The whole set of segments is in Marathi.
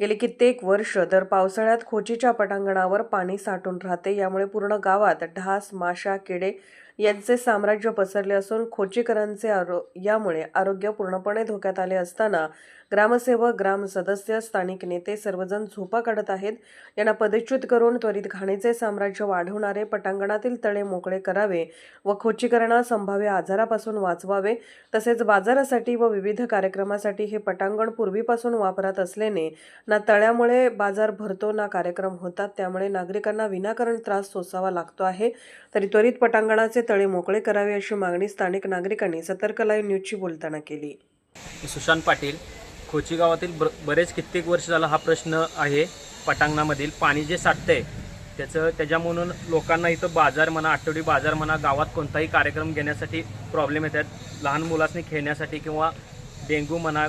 गेली कित्येक वर्ष दर पावसाळ्यात खोचीच्या पटांगणावर पाणी साठून राहते. यामुळे पूर्ण गावात ढास माशा किडे यांचे साम्राज्य पसरले असून खोचीकरांचे आरो यामुळे आरोग्य पूर्णपणे धोक्यात आले असताना ग्रामसेवक ग्राम सदस्य स्थानिक नेते सर्वजण झोपा काढत आहेत. यांना पदच्युत करून त्वरित घाणीचे साम्राज्य वाढवणारे पटांगणातील तळे मोकळे करावे व खोचीकरणा संभाव्य आजारापासून वाचवावे. तसेच बाजारासाठी व विविध कार्यक्रमासाठी हे पटांगण पूर्वीपासून वापरात असल्याने ना तळ्यामुळे बाजार भरतो ना कार्यक्रम होतात. त्यामुळे नागरिकांना विनाकारण त्रास सोसावा लागतो आहे. तरी त्वरित पटांगणाचे तळे मोकळे करावे अशी मागणी स्थानिक नागरिकांनी सतर्क लाईव्ह न्यूजशी बोलताना केली. सुशांत पाटील खोची गावातील ब बरेच कित्येक वर्ष झाला हा प्रश्न आहे पटांगणामधील. पाणी जे साठतंय त्याचं त्याच्यामधून लोकांना इथं बाजार म्हणा आठवडी बाजार म्हणा गावात कोणताही कार्यक्रम घेण्यासाठी प्रॉब्लेम येतात. लहान मुलांनी खेळण्यासाठी किंवा डेंग्यू म्हणा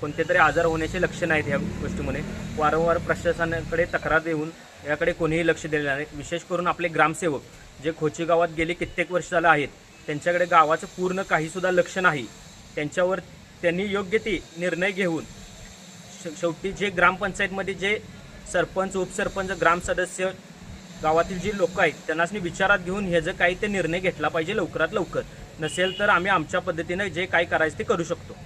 कोणते तरी आजार होण्याचे लक्ष नाहीत ह्या गोष्टीमुळे. वारंवार प्रशासनाकडे तक्रार देऊन याकडे कोणीही लक्ष दिलेलं नाही. विशेष करून आपले ग्रामसेवक जे खोची गावात गेले कित्येक वर्ष झालं आहेत त्यांच्याकडे गावाचं पूर्ण काहीसुद्धा लक्ष नाही. त्यांच्यावर त्यांनी योग्य ते निर्णय घेऊन श- शेवटी जे ग्रामपंचायतमध्ये जे सरपंच उपसरपंच ग्रामसदस्य गावातील जे लोक आहेत त्यांनाच विचारात घेऊन ह्याचं काही ते निर्णय घेतला पाहिजे लवकरात लवकर. नसेल तर आम्ही आमच्या पद्धतीनं जे काय करायचं ते करू शकतो.